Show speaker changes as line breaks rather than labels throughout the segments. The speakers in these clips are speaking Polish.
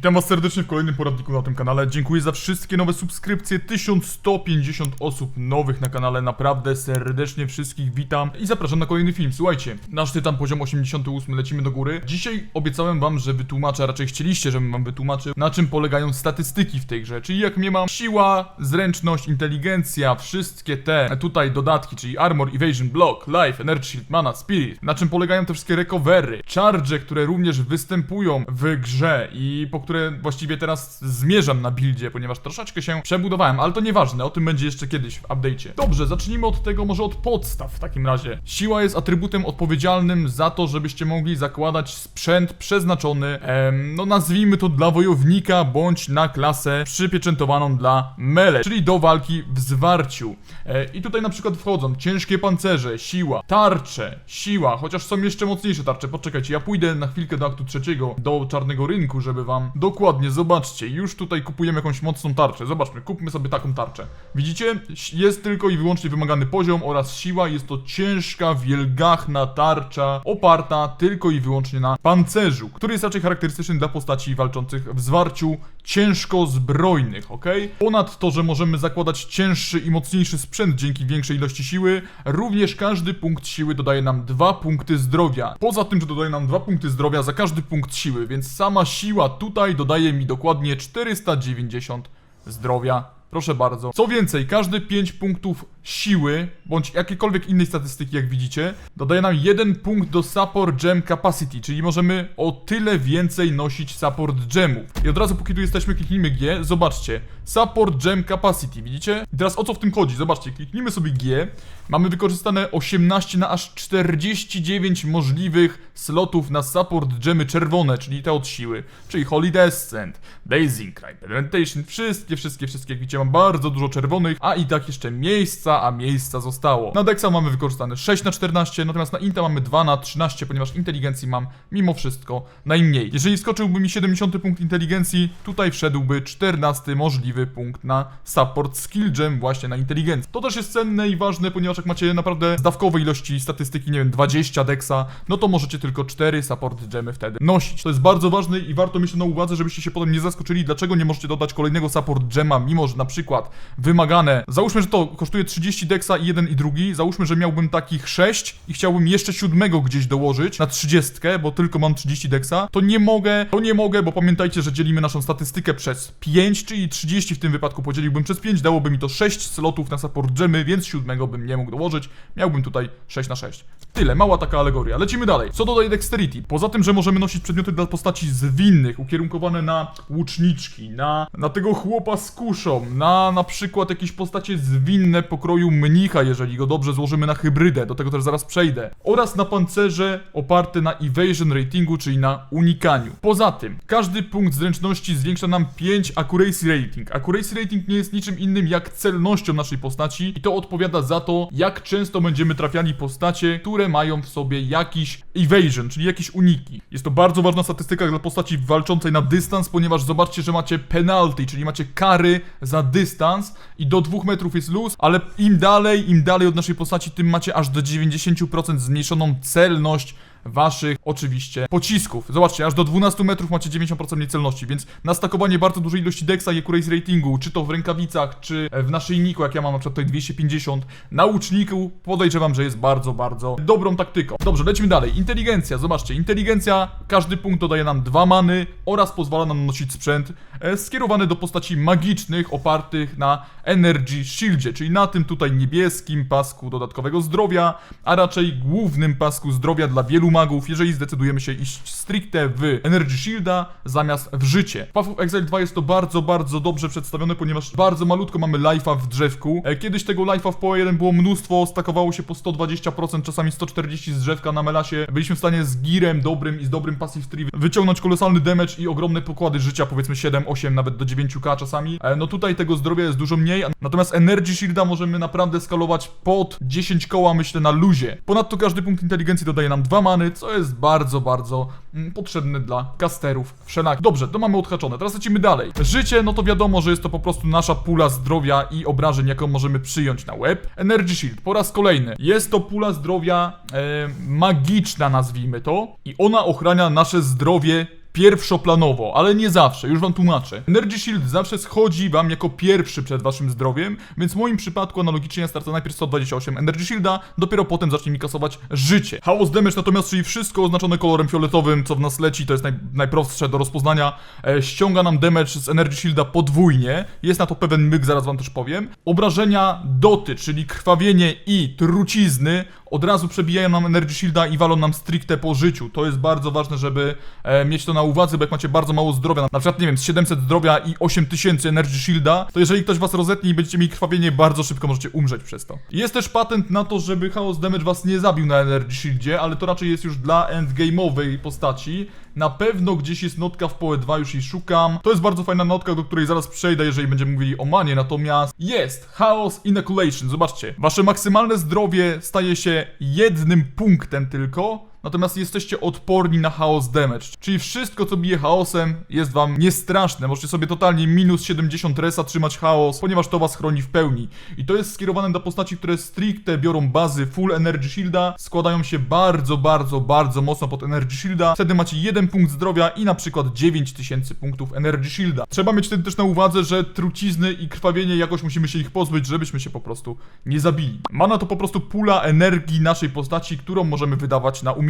Witam was serdecznie w kolejnym poradniku na tym kanale. Dziękuję za wszystkie nowe subskrypcje. 1150 osób nowych na kanale. Naprawdę serdecznie wszystkich witam i zapraszam na kolejny film. Słuchajcie, nasz tytan poziom 88, lecimy do góry. Dzisiaj obiecałem wam, że wytłumaczę, a raczej chcieliście, żebym wam wytłumaczył, na czym polegają statystyki w tej grze. Czyli jak mnie mam siła, zręczność, inteligencja, wszystkie te tutaj dodatki, czyli armor, evasion, block, life, energy shield, mana, spirit. Na czym polegają te wszystkie recovery, charge, które również występują w grze i po które właściwie teraz zmierzam na buildzie, ponieważ troszeczkę się przebudowałem, ale to nieważne, o tym będzie jeszcze kiedyś w update'cie. Dobrze, zacznijmy od tego może od podstaw w takim razie. Siła jest atrybutem odpowiedzialnym za to, żebyście mogli zakładać sprzęt przeznaczony, em, no nazwijmy to dla wojownika, bądź na klasę przypieczętowaną dla melee, czyli do walki w zwarciu. E, I tutaj na przykład wchodzą ciężkie pancerze, siła, tarcze, siła, chociaż są jeszcze mocniejsze tarcze. Poczekajcie, ja pójdę na chwilkę do aktu trzeciego, do czarnego rynku, żeby wam dokładnie, zobaczcie, już tutaj kupujemy jakąś mocną tarczę. Zobaczmy, kupmy sobie taką tarczę. Widzicie? Jest tylko i wyłącznie wymagany poziom oraz siła. Jest to ciężka, wielgachna tarcza, oparta tylko i wyłącznie na pancerzu, który jest raczej charakterystyczny dla postaci walczących w zwarciu ciężko zbrojnych, ok? Ponad to, że możemy zakładać cięższy i mocniejszy sprzęt dzięki większej ilości siły, również każdy punkt siły dodaje nam dwa punkty zdrowia. Poza tym, że dodaje nam dwa punkty zdrowia za każdy punkt siły, więc sama siła tutaj dodaje mi dokładnie 490 zdrowia. Proszę bardzo. Co więcej, każdy 5 punktów siły, bądź jakiejkolwiek innej statystyki, jak widzicie, dodaje nam jeden punkt do Support Gem Capacity, czyli możemy o tyle więcej nosić Support Gemów. I od razu, póki tu jesteśmy, kliknijmy G, zobaczcie. Support Gem Capacity, widzicie? I teraz o co w tym chodzi? Zobaczcie, kliknijmy sobie G, mamy wykorzystane 18 na aż 49 możliwych slotów na Support Gemy czerwone, czyli te od siły, czyli Holy Descent, Blazing Cry, Implementation, wszystkie, wszystkie, wszystkie, jak widzicie, mam bardzo dużo czerwonych, a i tak jeszcze miejsca, a miejsca zostało. Na Dexa mamy wykorzystane 6 na 14, natomiast na Inta mamy 2 na 13, ponieważ inteligencji mam mimo wszystko najmniej. Jeżeli skoczyłby mi 70 punkt inteligencji, tutaj wszedłby 14 możliwy punkt na Support Skill Gem właśnie na inteligencji. To też jest cenne i ważne, ponieważ jak macie naprawdę zdawkowe ilości statystyki, nie wiem, 20 Dexa, no to możecie tylko 4 Support Gemy wtedy nosić. To jest bardzo ważne i warto mieć to na uwadze, żebyście się potem nie zaskoczyli, dlaczego nie możecie dodać kolejnego Support Gema, mimo że na przykład wymagane, załóżmy, że to kosztuje 30 Dexa i jeden i drugi, załóżmy, że miałbym takich 6 i chciałbym jeszcze siódmego gdzieś dołożyć na 30, bo tylko mam 30 Dexa, to nie mogę, to nie mogę, bo pamiętajcie, że dzielimy naszą statystykę przez 5, czyli 30 w tym wypadku podzieliłbym przez 5, dałoby mi to 6 slotów na support gemy, więc siódmego bym nie mógł dołożyć, miałbym tutaj 6 na 6. Tyle, mała taka alegoria. Lecimy dalej. Co dodaje Dexterity? Poza tym, że możemy nosić przedmioty dla postaci zwinnych, ukierunkowane na łuczniczki, na, na tego chłopa z kuszą, na na przykład jakieś postacie zwinne pokroju mnicha, jeżeli go dobrze złożymy na hybrydę, do tego też zaraz przejdę, oraz na pancerze oparte na evasion ratingu, czyli na unikaniu. Poza tym, każdy punkt zręczności zwiększa nam 5 accuracy rating. Accuracy rating nie jest niczym innym jak celnością naszej postaci i to odpowiada za to, jak często będziemy trafiali postacie, które mają w sobie jakiś evasion, czyli jakieś uniki. Jest to bardzo ważna statystyka dla postaci walczącej na dystans, ponieważ zobaczcie, że macie penalty, czyli macie kary za dystans i do 2 metrów jest luz, ale im dalej, im dalej od naszej postaci, tym macie aż do 90% zmniejszoną celność waszych, oczywiście, pocisków. Zobaczcie, aż do 12 metrów macie 90% mniej celności, więc nastakowanie bardzo dużej ilości dexa i accuracy ratingu, czy to w rękawicach, czy w naszyjniku, jak ja mam na przykład tutaj 250, na łuczniku podejrzewam, że jest bardzo, bardzo dobrą taktyką. Dobrze, lecimy dalej. Inteligencja, zobaczcie, inteligencja, każdy punkt dodaje nam dwa many oraz pozwala nam nosić sprzęt e, skierowany do postaci magicznych opartych na Energy Shieldzie, czyli na tym tutaj niebieskim pasku dodatkowego zdrowia, a raczej głównym pasku zdrowia dla wielu magów, jeżeli zdecydujemy się iść stricte w Energy Shielda zamiast w życie. W Path of Exile 2 jest to bardzo, bardzo dobrze przedstawione, ponieważ bardzo malutko mamy life'a w drzewku. E, Kiedyś tego life'a w PoE 1 było mnóstwo, stakowało się po 120%, czasami 140 z drzewka na melasie. Byliśmy w stanie z girem dobrym i z dobrym passive tree wyciągnąć kolosalny damage i ogromne pokłady życia, powiedzmy 7, 8, nawet do 9k czasami. E, No tutaj tego zdrowia jest dużo mniej, natomiast Energy Shielda możemy naprawdę skalować pod 10 koła, myślę, na luzie. Ponadto każdy punkt inteligencji dodaje nam 2 many, co jest bardzo, bardzo mm, potrzebne dla casterów wszelakich. Dobrze, to mamy odhaczone. Teraz lecimy dalej. Życie, no to wiadomo, że jest to po prostu nasza pula zdrowia i obrażeń, jaką możemy przyjąć na łeb. Energy Shield, po raz kolejny. Jest to pula zdrowia e, magiczna, nazwijmy to, i ona ochrania nasze zdrowie pierwszoplanowo, ale nie zawsze, już wam tłumaczę. Energy Shield zawsze schodzi wam jako pierwszy przed waszym zdrowiem, więc w moim przypadku analogicznie ja starcę najpierw 128 Energy Shielda, dopiero potem zacznie mi kasować życie. Chaos Damage natomiast, czyli wszystko oznaczone kolorem fioletowym, co w nas leci, to jest naj, najprostsze do rozpoznania, e, ściąga nam damage z Energy Shielda podwójnie, jest na to pewien myk, zaraz wam też powiem. Obrażenia doty, czyli krwawienie i trucizny, od razu przebijają nam Energy Shielda i walą nam stricte po życiu. To jest bardzo ważne, żeby e, mieć to na uwadze, bo jak macie bardzo mało zdrowia, na przykład, nie wiem, z 700 zdrowia i 8000 Energy Shielda, to jeżeli ktoś was rozetnie i będziecie mieli krwawienie, bardzo szybko możecie umrzeć przez to. Jest też patent na to, żeby Chaos Damage was nie zabił na Energy Shieldzie, ale to raczej jest już dla endgame'owej postaci. Na pewno gdzieś jest notka w PoE 2, już jej szukam. To jest bardzo fajna notka, do której zaraz przejdę, jeżeli będziemy mówili o manie, natomiast jest Chaos Inoculation. Zobaczcie, wasze maksymalne zdrowie staje się jednym punktem tylko, Natomiast jesteście odporni na chaos damage. Czyli wszystko, co bije chaosem, jest wam niestraszne. Możecie sobie totalnie minus 70 resa trzymać chaos, ponieważ to was chroni w pełni. I to jest skierowane do postaci, które stricte biorą bazy full energy shielda, składają się bardzo, bardzo, bardzo mocno pod energy shielda. Wtedy macie jeden punkt zdrowia i na przykład 9000 punktów energy shielda. Trzeba mieć wtedy też na uwadze, że trucizny i krwawienie jakoś musimy się ich pozbyć, żebyśmy się po prostu nie zabili. Mana to po prostu pula energii naszej postaci, którą możemy wydawać na umiejętności,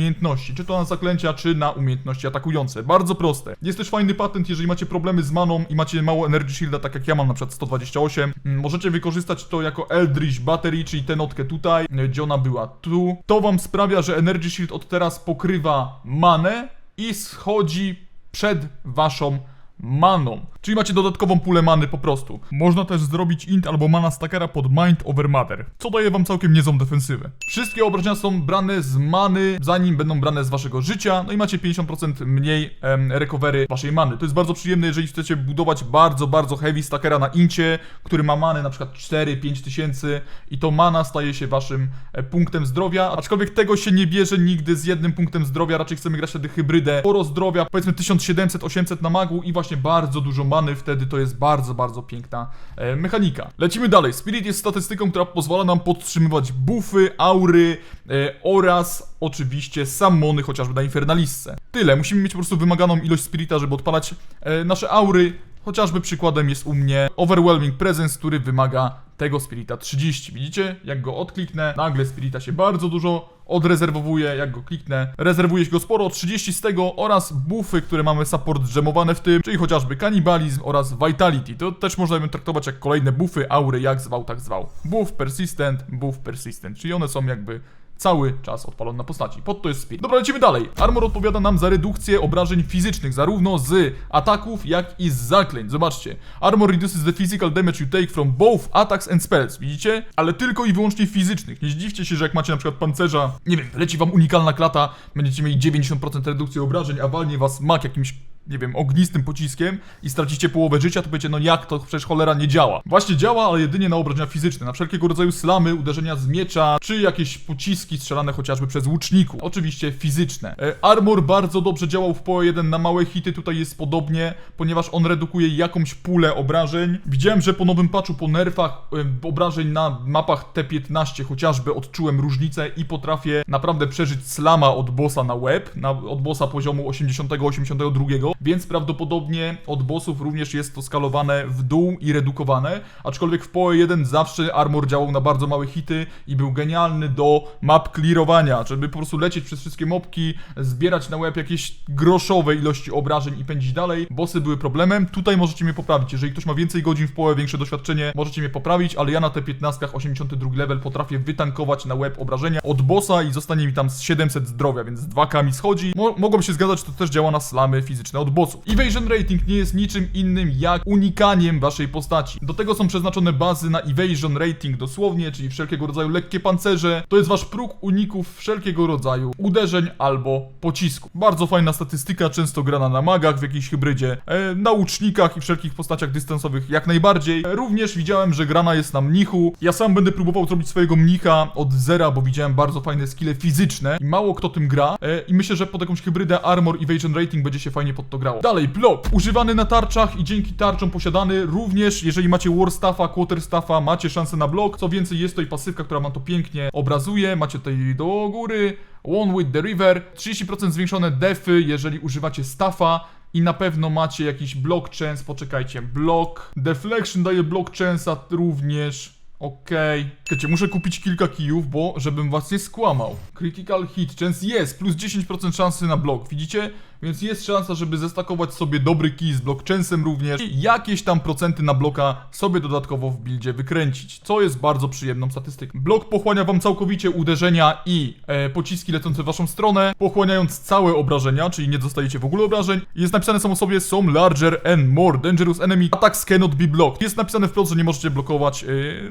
czy to na zaklęcia, czy na umiejętności atakujące. Bardzo proste. Jest też fajny patent, jeżeli macie problemy z maną i macie mało energy shielda, tak jak ja mam na przykład 128, mm, możecie wykorzystać to jako Eldritch Battery, czyli tę notkę tutaj, e, gdzie ona była tu. To wam sprawia, że energy shield od teraz pokrywa manę i schodzi przed waszą maną. Czyli macie dodatkową pulę many po prostu. Można też zrobić int albo mana stackera pod mind over matter, co daje wam całkiem niezłą defensywę. Wszystkie obrażenia są brane z many, zanim będą brane z waszego życia, no i macie 50% mniej em, recovery waszej many. To jest bardzo przyjemne, jeżeli chcecie budować bardzo, bardzo heavy stackera na incie, który ma many na przykład 4-5 tysięcy i to mana staje się waszym e, punktem zdrowia, aczkolwiek tego się nie bierze nigdy z jednym punktem zdrowia, raczej chcemy grać wtedy hybrydę, sporo zdrowia, powiedzmy 1700-800 na magu i właśnie bardzo dużo wtedy to jest bardzo, bardzo piękna e, mechanika. Lecimy dalej. Spirit jest statystyką, która pozwala nam podtrzymywać buffy, aury e, oraz oczywiście sammony, chociażby na Infernalistce. Tyle, musimy mieć po prostu wymaganą ilość Spirita, żeby odpalać e, nasze aury. Chociażby przykładem jest u mnie Overwhelming Presence, który wymaga tego Spirita 30. Widzicie? Jak go odkliknę, nagle Spirita się bardzo dużo odrezerwowuje, jak go kliknę. Rezerwuje się go sporo, 30 z tego oraz buffy, które mamy support dżemowane w tym, czyli chociażby kanibalizm oraz vitality. To też można by traktować jak kolejne buffy, aury, jak zwał, tak zwał. Buff persistent, buff persistent, czyli one są jakby cały czas odpalony na postaci. Pod to jest Spirit. Dobra, lecimy dalej. Armor odpowiada nam za redukcję obrażeń fizycznych, zarówno z ataków, jak i z zaklęć. Zobaczcie. Armor reduces the physical damage you take from both attacks and spells. Widzicie? Ale tylko i wyłącznie fizycznych. Nie zdziwcie się, że jak macie na przykład pancerza, nie wiem, leci wam unikalna klata, będziecie mieli 90% redukcji obrażeń, a walnie was mak jakimś nie wiem, ognistym pociskiem i stracicie połowę życia, to powiecie, no jak to przecież cholera nie działa. Właśnie działa, ale jedynie na obrażenia fizyczne, na wszelkiego rodzaju slamy, uderzenia z miecza, czy jakieś pociski strzelane chociażby przez łuczników. Oczywiście fizyczne. E, Armor bardzo dobrze działał w PoE 1 na małe hity, tutaj jest podobnie, ponieważ on redukuje jakąś pulę obrażeń. Widziałem, że po nowym patchu, po nerfach e, obrażeń na mapach T15 chociażby odczułem różnicę i potrafię naprawdę przeżyć slama od bossa na web, na, od bossa poziomu 80-82, więc prawdopodobnie od bossów również jest to skalowane w dół i redukowane, aczkolwiek w PoE 1 zawsze armor działał na bardzo małe hity i był genialny do map clearowania, żeby po prostu lecieć przez wszystkie mopki, zbierać na łeb jakieś groszowe ilości obrażeń i pędzić dalej. Bossy były problemem, tutaj możecie mnie poprawić, jeżeli ktoś ma więcej godzin w PoE, większe doświadczenie, możecie mnie poprawić, ale ja na te 15 82 level potrafię wytankować na łeb obrażenia od bossa i zostanie mi tam z 700 zdrowia, więc 2k mi schodzi. Mo mogą się zgadzać, to też działa na slamy fizyczne od bossów. Evasion rating nie jest niczym innym jak unikaniem waszej postaci. Do tego są przeznaczone bazy na evasion rating dosłownie, czyli wszelkiego rodzaju lekkie pancerze. To jest wasz próg uników wszelkiego rodzaju uderzeń albo pocisku. Bardzo fajna statystyka, często grana na magach w jakiejś hybrydzie, e, na łucznikach i wszelkich postaciach dystansowych jak najbardziej. E, również widziałem, że grana jest na mnichu. Ja sam będę próbował zrobić swojego mnicha od zera, bo widziałem bardzo fajne skille fizyczne i mało kto tym gra. E, I myślę, że pod jakąś hybrydę armor evasion rating będzie się fajnie pod pod to grało. Dalej, blok. Używany na tarczach i dzięki tarczom posiadany również, jeżeli macie Warstaffa, Quarterstaffa, macie szansę na blok. Co więcej, jest tutaj pasywka, która wam to pięknie obrazuje. Macie tutaj do góry. One with the river. 30% zwiększone defy, jeżeli używacie staffa. I na pewno macie jakiś block chance, poczekajcie, block, deflection daje block chance'a również, okej. Czekajcie, muszę kupić kilka kijów, bo żebym was nie skłamał. Critical hit chance jest, plus 10% szansy na block, widzicie? Więc jest szansa, żeby zestakować sobie dobry kij z block chance'em również i jakieś tam procenty na bloka sobie dodatkowo w buildzie wykręcić, co jest bardzo przyjemną statystyką. Blok pochłania wam całkowicie uderzenia i e, pociski lecące w waszą stronę, pochłaniając całe obrażenia, czyli nie dostajecie w ogóle obrażeń. Jest napisane samo sobie, są larger and more dangerous enemy, attacks cannot be blocked. Jest napisane wprost, że nie możecie blokować e,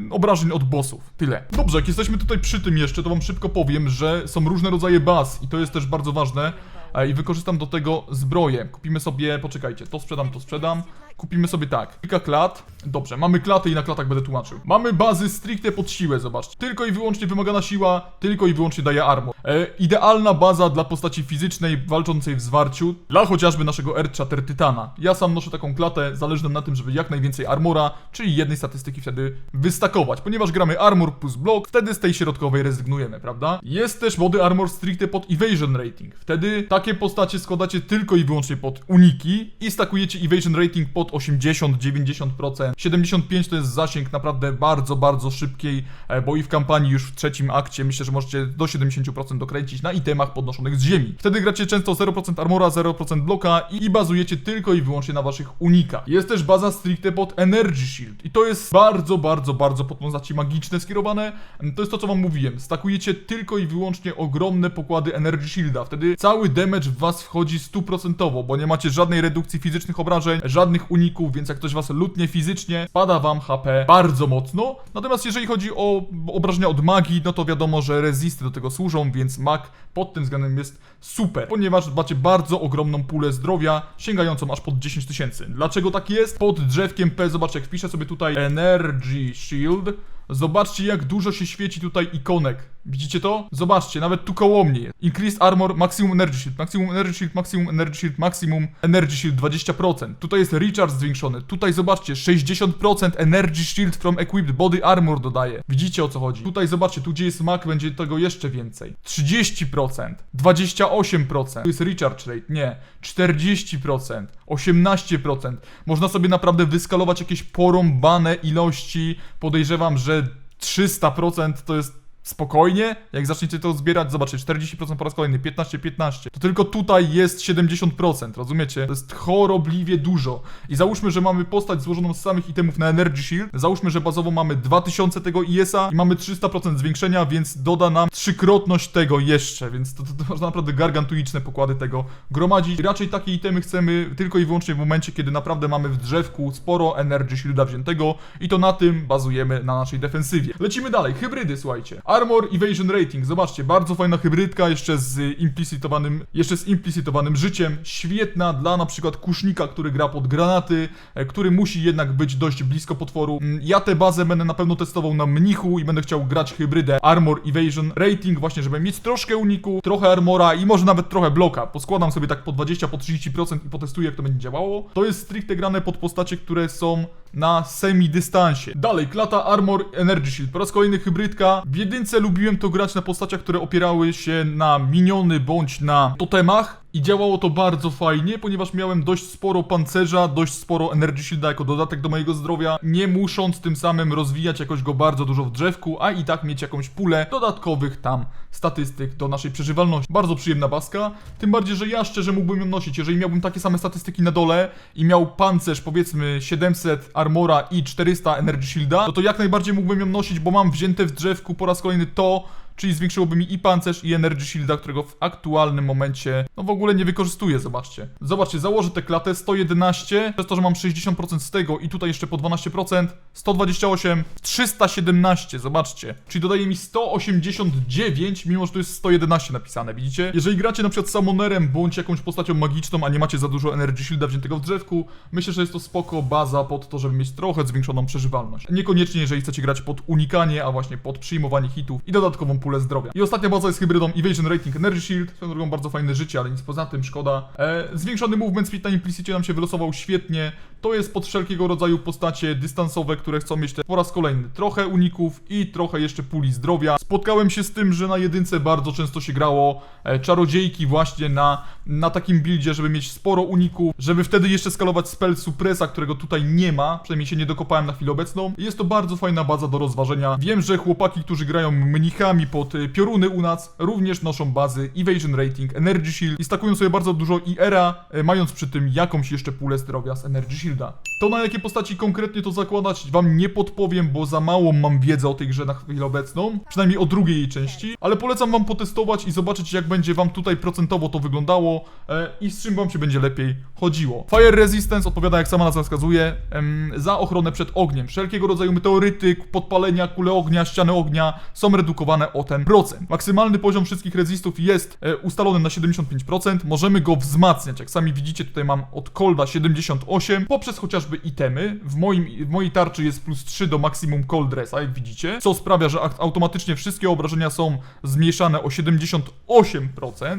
obrażeń od bossów. Tyle. Dobrze, jak jesteśmy tutaj przy tym jeszcze, to wam szybko powiem, że są różne rodzaje baz i to jest też bardzo ważne. E, I wykorzystam do tego zbroję. Kupimy sobie, poczekajcie, to sprzedam, to sprzedam. Kupimy sobie tak, kilka klat. Dobrze, mamy klaty i na klatach będę tłumaczył. Mamy bazy stricte pod siłę, zobaczcie. Tylko i wyłącznie wymagana siła, tylko i wyłącznie daje armor. E, idealna baza dla postaci fizycznej walczącej w zwarciu, dla chociażby naszego Earthshatter Tytana. Ja sam noszę taką klatę, zależną na tym, żeby jak najwięcej armora, czyli jednej statystyki wtedy wystakować. Ponieważ gramy armor plus block, wtedy z tej środkowej rezygnujemy, prawda? Jest też body armor stricte pod evasion rating. Wtedy takie postacie składacie tylko i wyłącznie pod uniki i stakujecie evasion rating pod 80-90%. 75 to jest zasięg naprawdę bardzo, bardzo szybkiej, e, bo i w kampanii już w trzecim akcie myślę, że możecie do 70% dokręcić na itemach podnoszonych z ziemi. Wtedy gracie często 0% armora, 0% bloka i, bazujecie tylko i wyłącznie na waszych unikach. Jest też baza stricte pod Energy Shield i to jest bardzo, bardzo, bardzo pod postaci magiczne skierowane. To jest to, co wam mówiłem. Stakujecie tylko i wyłącznie ogromne pokłady Energy Shielda. Wtedy cały damage w was wchodzi stuprocentowo, bo nie macie żadnej redukcji fizycznych obrażeń, żadnych uników, więc jak ktoś was lutnie fizycznie, spada wam HP bardzo mocno. Natomiast jeżeli chodzi o obrażenia od magii, no to wiadomo, że rezisty do tego służą, więc mag pod tym względem jest super, ponieważ macie bardzo ogromną pulę zdrowia, sięgającą aż pod 10 tysięcy. Dlaczego tak jest? Pod drzewkiem P, zobaczcie, jak wpiszę sobie tutaj Energy Shield, Zobaczcie jak dużo się świeci tutaj ikonek. Widzicie to? Zobaczcie, nawet tu koło mnie jest. Increased Armor, Maximum Energy Shield, Maximum Energy Shield, Maximum Energy Shield, Maximum Energy Shield 20%. Tutaj jest Recharge zwiększony. Tutaj zobaczcie, 60% Energy Shield from Equipped Body Armor dodaje. Widzicie o co chodzi? Tutaj zobaczcie, tu gdzie jest Mac będzie tego jeszcze więcej. 30%, 28%. Tu jest Recharge Rate, nie. 40%, 18%. Można sobie naprawdę wyskalować jakieś porąbane ilości. Podejrzewam, że 300% to jest spokojnie. Jak zaczniecie to zbierać, zobaczcie, 40% po raz kolejny, 15-15. To tylko tutaj jest 70%, rozumiecie? To jest chorobliwie dużo. I załóżmy, że mamy postać złożoną z samych itemów na Energy Shield. Załóżmy, że bazowo mamy 2000 tego IS-a i mamy 300% zwiększenia, więc doda nam trzykrotność tego jeszcze, więc to, to, to można naprawdę gargantuiczne pokłady tego gromadzić. I raczej takie itemy chcemy tylko i wyłącznie w momencie, kiedy naprawdę mamy w drzewku sporo Energy Shielda wziętego i to na tym bazujemy na naszej defensywie. Lecimy dalej. Hybrydy, słuchajcie. Armor Evasion Rating. Zobaczcie, bardzo fajna hybrydka, jeszcze z implicytowanym, jeszcze z implicytowanym życiem. Świetna dla na przykład kusznika, który gra pod granaty, e, który musi jednak być dość blisko potworu. Mm, Ja tę bazę będę na pewno testował na mnichu i będę chciał grać hybrydę Armor Evasion Rating, właśnie żeby mieć troszkę uniku, trochę armora i może nawet trochę bloka. Poskładam sobie tak po 20, po 30% i potestuję jak to będzie działało. To jest stricte grane pod postacie, które są na semi-dystansie. Dalej, klata Armor Energy Shield. Po raz kolejny hybrydka. W jedynce lubiłem to grać na postaciach, które opierały się na miniony bądź na totemach. I działało to bardzo fajnie, ponieważ miałem dość sporo pancerza, dość sporo Energy Shielda jako dodatek do mojego zdrowia, nie musząc tym samym rozwijać jakoś go bardzo dużo w drzewku, a i tak mieć jakąś pulę dodatkowych tam statystyk do naszej przeżywalności. Bardzo przyjemna baska, tym bardziej, że ja szczerze mógłbym ją nosić, jeżeli miałbym takie same statystyki na dole i miał pancerz powiedzmy 700 armora i 400 Energy Shielda, no to jak najbardziej mógłbym ją nosić, bo mam wzięte w drzewku po raz kolejny to, czyli zwiększyłoby mi i pancerz, i Energy Shielda, którego w aktualnym momencie, no w ogóle nie wykorzystuję, zobaczcie. Zobaczcie, założę tę klatę 111, przez to, że mam 60% z tego i tutaj jeszcze po 12%, 128, 317, zobaczcie. Czyli dodaje mi 189, mimo że tu jest 111 napisane, widzicie? Jeżeli gracie na przykład Summonerem, bądź jakąś postacią magiczną, a nie macie za dużo Energy Shielda wziętego w drzewku, myślę, że jest to spoko baza pod to, żeby mieć trochę zwiększoną przeżywalność. Niekoniecznie, jeżeli chcecie grać pod unikanie, a właśnie pod przyjmowanie hitów i dodatkową pulę pulę zdrowia. I ostatnia baza jest hybrydą Evasion Rating Energy Shield. Swoją drogą bardzo fajne życie, ale nic poza tym, szkoda. E, zwiększony movement speed na Implicity nam się wylosował świetnie. To jest pod wszelkiego rodzaju postacie dystansowe, które chcą mieć te, po raz kolejny trochę uników i trochę jeszcze puli zdrowia. Spotkałem się z tym, że na jedynce bardzo często się grało e, czarodziejki właśnie na, na takim buildzie, żeby mieć sporo uników, żeby wtedy jeszcze skalować spell suppressa, którego tutaj nie ma, przynajmniej się nie dokopałem na chwilę obecną. Jest to bardzo fajna baza do rozważenia. Wiem, że chłopaki, którzy grają mnichami pod e, pioruny u nas, również noszą bazy Evasion Rating, Energy Shield i stakują sobie bardzo dużo IR-a, e, mając przy tym jakąś jeszcze pulę zdrowia z Energy Shielda. To na jakie postaci konkretnie to zakładać wam nie podpowiem, bo za mało mam wiedzy o tej grze na chwilę obecną, przynajmniej o drugiej jej części, ale polecam wam potestować i zobaczyć jak będzie wam tutaj procentowo to wyglądało e, i z czym wam się będzie lepiej chodziło. Fire Resistance odpowiada jak sama nazwa wskazuje em, za ochronę przed ogniem. Wszelkiego rodzaju meteoryty, podpalenia, kule ognia, ściany ognia są redukowane o ten procent. Maksymalny poziom wszystkich rezistów jest e, ustalony na 75%. Możemy go wzmacniać. Jak sami widzicie, tutaj mam od Colda 78 poprzez chociażby itemy. W, moim, w mojej tarczy jest plus 3 do maksimum Cold Dressa, jak widzicie, co sprawia, że automatycznie wszystkie obrażenia są zmniejszane o 78%.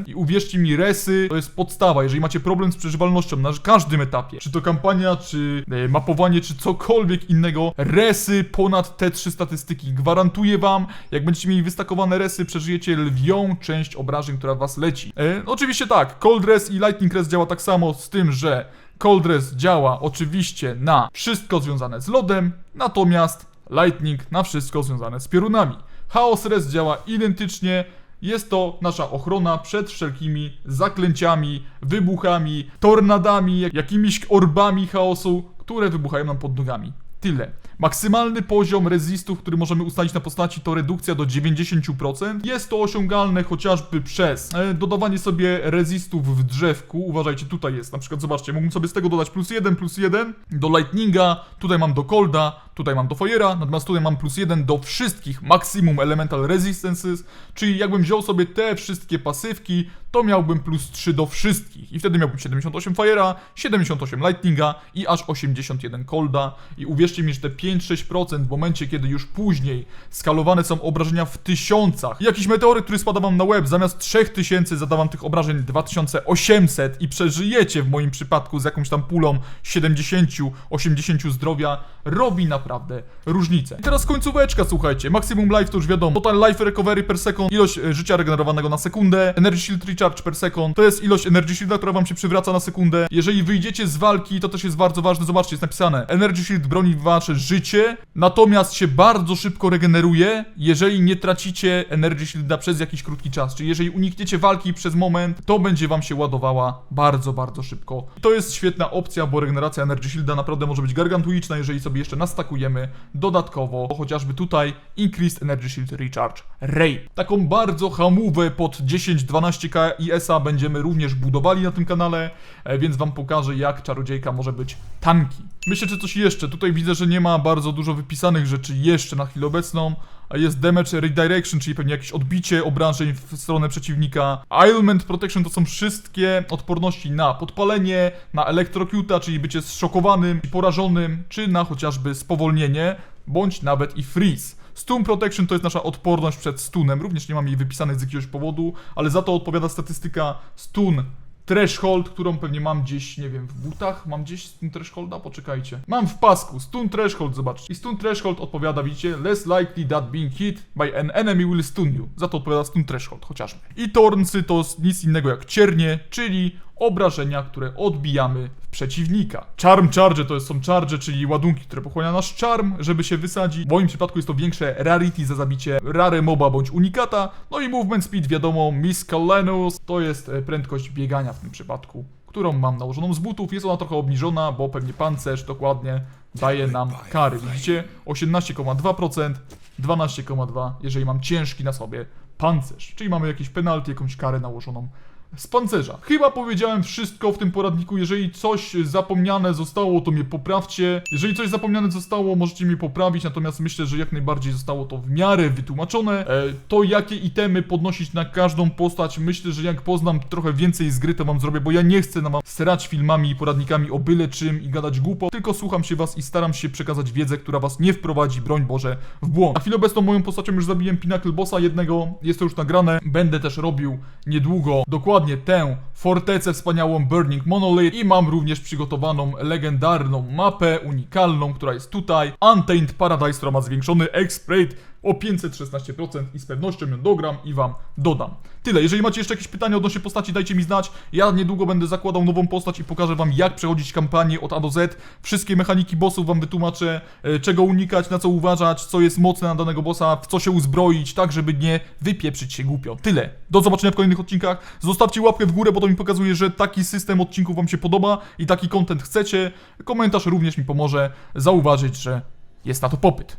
I uwierzcie mi, resy to jest podstawa. Jeżeli macie problem z przeżywalnością na każdym etapie, czy to kampania, czy e, mapowanie, czy cokolwiek innego, resy ponad te trzy statystyki. Gwarantuję wam, jak będziecie mieli wystakowane resy, przeżyjecie lwią część obrażeń, która was leci. E, oczywiście tak, Cold Res i Lightning Res działa tak samo z tym, że Cold Res działa oczywiście na wszystko związane z lodem, natomiast Lightning na wszystko związane z piorunami. Chaos Res działa identycznie, jest to nasza ochrona przed wszelkimi zaklęciami, wybuchami, tornadami, jakimiś orbami chaosu, które wybuchają nam pod nogami. Tyle. Maksymalny poziom rezistów, który możemy ustalić na postaci to redukcja do 90%. Jest to osiągalne chociażby przez e, dodawanie sobie rezistów w drzewku. Uważajcie, tutaj jest. Na przykład zobaczcie, mógłbym sobie z tego dodać plus 1, plus 1 do Lightninga, tutaj mam do Colda, tutaj mam do Fire'a, natomiast tutaj mam plus 1 do wszystkich Maximum Elemental Resistances, czyli jakbym wziął sobie te wszystkie pasywki, to miałbym plus 3 do wszystkich. I wtedy miałbym 78 Fire'a, 78 Lightninga i aż 81 Colda. I uwierzcie że te 5-6% w momencie, kiedy już później skalowane są obrażenia w tysiącach. Jakiś meteoryt, który spada wam na łeb, zamiast 3000 zada wam tych obrażeń 2800 i przeżyjecie w moim przypadku z jakąś tam pulą 70-80 zdrowia, robi naprawdę różnicę. I teraz końcóweczka, słuchajcie. Maximum life to już wiadomo. Total life recovery per second, ilość e, życia regenerowanego na sekundę, energy shield recharge per second, to jest ilość energy shielda, która wam się przywraca na sekundę. Jeżeli wyjdziecie z walki, to też jest bardzo ważne, zobaczcie, jest napisane. Energy shield broni wasze życie, natomiast się bardzo szybko regeneruje, jeżeli nie tracicie energy shielda przez jakiś krótki czas. Czyli jeżeli unikniecie walki przez moment, to będzie wam się ładowała bardzo, bardzo szybko. To jest świetna opcja, bo regeneracja energy shielda naprawdę może być gargantuiczna, jeżeli sobie jeszcze nastakujemy dodatkowo, chociażby tutaj Increased Energy Shield Recharge Ray. Taką bardzo hamówę pod 10-12k IS-a będziemy również budowali na tym kanale, e, więc wam pokażę jak czarodziejka może być tanki. Myślę, czy coś jeszcze. Tutaj widzę, że nie ma bardzo dużo wypisanych rzeczy jeszcze na chwilę obecną. Jest damage redirection, czyli pewnie jakieś odbicie obrażeń w stronę przeciwnika. Ailment protection to są wszystkie odporności na podpalenie, na elektrocuta, czyli bycie zszokowanym i porażonym, czy na chociażby spowolnienie, bądź nawet i freeze. Stun Protection to jest nasza odporność przed stunem, również nie mam jej wypisanej z jakiegoś powodu, ale za to odpowiada statystyka stun Threshold, którą pewnie mam gdzieś, nie wiem, w butach? Mam gdzieś Stun Thresholda? Poczekajcie. Mam w pasku, Stun Threshold, zobaczcie. I Stun Threshold odpowiada, widzicie, less likely that being hit by an enemy will stun you. Za to odpowiada Stun Threshold, chociażby. I Tornsy to nic innego jak ciernie, czyli obrażenia, które odbijamy w przeciwnika. Charm Charge to są charge, czyli ładunki, które pochłania nasz charm, żeby się wysadzić. W moim przypadku jest to większe rarity za zabicie rare moba bądź unikata. No i movement speed, wiadomo, miscellaneous to jest e, prędkość biegania w tym przypadku, którą mam nałożoną z butów. Jest ona trochę obniżona, bo pewnie pancerz dokładnie daje nam kary. Widzicie? 18,2%, 12,2% jeżeli mam ciężki na sobie pancerz. Czyli mamy jakieś penalty, jakąś karę nałożoną z pancerza. Chyba powiedziałem wszystko w tym poradniku. Jeżeli coś zapomniane zostało, to mnie poprawcie. Jeżeli coś zapomniane zostało, możecie mnie poprawić. Natomiast myślę, że jak najbardziej zostało to w miarę wytłumaczone. E, to, jakie itemy podnosić na każdą postać, myślę, że jak poznam trochę więcej z gry, to wam zrobię, bo ja nie chcę na wam srać filmami i poradnikami o byle czym i gadać głupo, tylko słucham się was i staram się przekazać wiedzę, która was nie wprowadzi, broń Boże, w błąd. Na chwilę obecną moją postacią już zabiłem Pinnacle Bossa jednego, jest to już nagrane. Będę też robił niedługo dokładnie tę fortecę wspaniałą Burning Monolith i mam również przygotowaną legendarną mapę unikalną, która jest tutaj. Untamed Paradise, która ma zwiększony X-Rate o 516% i z pewnością ją dogram i wam dodam. Tyle, jeżeli macie jeszcze jakieś pytania odnośnie postaci, dajcie mi znać. Ja niedługo będę zakładał nową postać i pokażę wam jak przechodzić kampanię od A do Z. Wszystkie mechaniki bossów wam wytłumaczę, e, czego unikać, na co uważać, co jest mocne na danego bossa, w co się uzbroić, tak żeby nie wypieprzyć się głupio. Tyle. Do zobaczenia w kolejnych odcinkach. Zostawcie łapkę w górę, bo to mi pokazuje, że taki system odcinków wam się podoba i taki content chcecie. Komentarz również mi pomoże zauważyć, że jest na to popyt.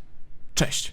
Cześć!